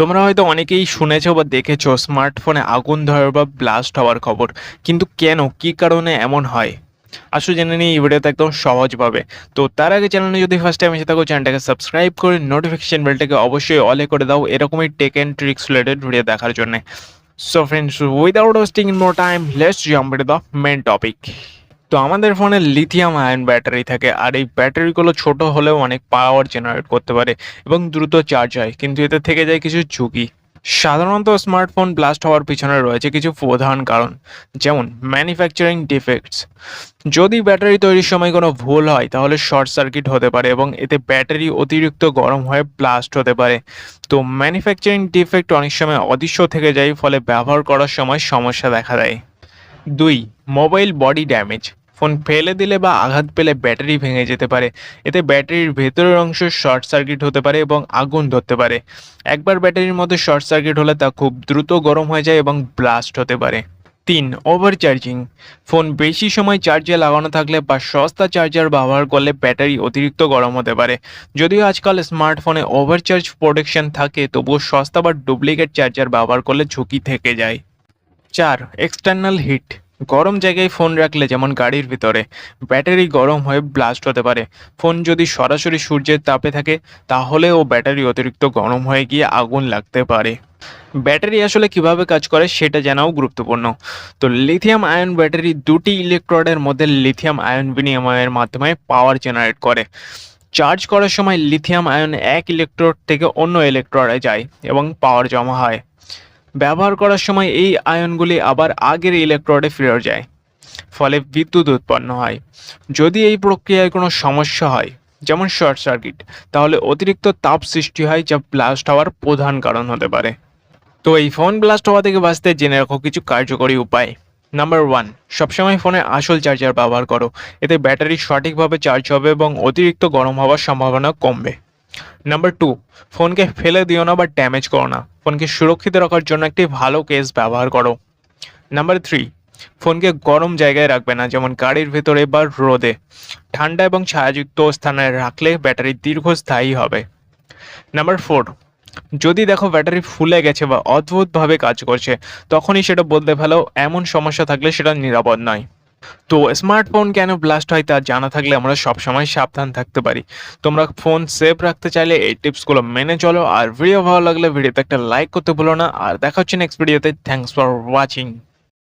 তোমরা হয়তো অনেকেই শুনেছো বা দেখেছ স্মার্টফোনে আগুন ধরার বা ব্লাস্ট হওয়ার খবর। কিন্তু কেন? কি কারণে এমন হয়? আসো জেনে নিই ভিডিওতে একদম সহজভাবে তো তার আগে চ্যানেলে যদি ফার্স্ট টাইম এসে থাকো চ্যানেলটাকে সাবস্ক্রাইব করে নোটিফিকেশন বেলটাকে অবশ্যই অলে করে দাও, এরকমই tech and tricks related video দেখার জন্য। So friends without wasting in more time let's jump in the main topic তো আমাদের ফোনে লিথিয়াম আয়ন ব্যাটারি থাকে, আর এই ব্যাটারিগুলো ছোট হলেও অনেক পাওয়ার জেনারেট করতে পারে এবং দ্রুত চার্জ হয়, কিন্তু এতে থেকে যায় কিছু ঝুঁকি। সাধারণত স্মার্টফোন ব্লাস্ট হওয়ার পিছনে রয়েছে কিছু প্রধান কারণ, যেমন ম্যানুফ্যাকচারিং ডিফেক্টস যদি ব্যাটারি তৈরির সময় কোনো ভুল হয়, তাহলে শর্ট সার্কিট হতে পারে এবং এতে ব্যাটারি অতিরিক্ত গরম হয়ে ব্লাস্ট হতে পারে। তো ম্যানুফ্যাকচারিং ডিফেক্ট অনেক সময় অদৃশ্য থেকে যায়, ফলে ব্যবহার করার সময় সমস্যা দেখা দেয়। দুই মোবাইল বডি ড্যামেজ ফোন ফেলে দিলে বা আঘাত পেলে ব্যাটারি ভেঙে যেতে পারে। এতে ব্যাটারির ভেতরের অংশ শর্ট সার্কিট হতে পারে এবং আগুন ধরতে পারে। একবার ব্যাটারির মধ্যে শর্ট সার্কিট হলে তা খুব দ্রুত গরম হয়ে যায় এবং ব্লাস্ট হতে পারে। তিন ওভার চার্জিং ফোন বেশি সময় চার্জে লাগানো থাকলে বা সস্তা চার্জার ব্যবহার করলে ব্যাটারি অতিরিক্ত গরম হতে পারে। যদিও আজকাল স্মার্টফোনে ওভারচার্জ প্রোটেকশন থাকে, তবুও সস্তা বা ডুপ্লিকেট চার্জার ব্যবহার করলে ঝুঁকি থেকে যায়। চার এক্সটার্নাল হিট গরম জায়গায় ফোন রাখলে যেমন গাড়ির ভিতরে ব্যাটারি গরম হয়ে ব্লাস্ট হতে পারে। ফোন যদি সরাসরি সূর্যের তাপে থাকে তাহলে ও ব্যাটারি অতিরিক্ত গরম হয়ে গিয়ে আগুন লাগতে পারে। ব্যাটারি আসলে কীভাবে কাজ করে সেটা জানাও গুরুত্বপূর্ণ। তো লিথিয়াম আয়ন ব্যাটারি দুটি ইলেকট্রোডের মধ্যে লিথিয়াম আয়ন বিনিময়ের মাধ্যমে পাওয়ার জেনারেট করে। চার্জ করার সময় লিথিয়াম আয়ন এক ইলেকট্রোড থেকে অন্য ইলেকট্রোডে যায় এবং পাওয়ার জমা হয়। ব্যবহার করার সময় এই আয়নগুলি আবার আগের ইলেকট্রোডে ফিরে যায়, ফলে বিদ্যুৎ উৎপন্ন হয়। যদি এই প্রক্রিয়ায় কোনো সমস্যা হয়, যেমন শর্ট সার্কিট, তাহলে অতিরিক্ত তাপ সৃষ্টি হয় যা ব্লাস্ট হওয়ার প্রধান কারণ হতে পারে। তো এই ফোন ব্লাস্ট হওয়া থেকে বাঁচতে জেনে রাখো কিছু কার্যকরী উপায়। নাম্বার ওয়ান, সবসময় ফোনে আসল চার্জার ব্যবহার করো। এতে ব্যাটারি সঠিকভাবে চার্জ হবে এবং অতিরিক্ত গরম হওয়ার সম্ভাবনা কমবে। নাম্বার টু ফোনকে ফেলে দিও না বা ড্যামেজ করো না। ফোনকে সুরক্ষিত রাখার জন্য একটি ভালো কেস ব্যবহার করো। নাম্বার থ্রি ফোনকে গরম জায়গায় রাখবে না, যেমন গাড়ির ভেতরে বা রোদে। ঠান্ডা এবং ছায়াযুক্ত স্থানে রাখলে ব্যাটারি দীর্ঘস্থায়ী হবে। নাম্বার ফোর যদি দেখো ব্যাটারি ফুলে গেছে বা অদ্ভুতভাবে কাজ করছে, তখনই সেটা বলতে ফেলো। এমন সমস্যা থাকলে সেটা নিরাপদ নয়। তো স্মার্টফোন কেন ব্লাস্ট হয় তা জানা থাকলে আমরা সবসময় সাবধান থাকতে পারি। তোমরা ফোন সেফ রাখতে চাইলে এই টিপসগুলো মেনে চলো। আর ভিডিও ভালো লাগলে ভিডিওতে একটা লাইক করতে ভুলো না। আর দেখা হচ্ছে নেক্সট ভিডিওতে থ্যাংকস ফর ওয়াচিং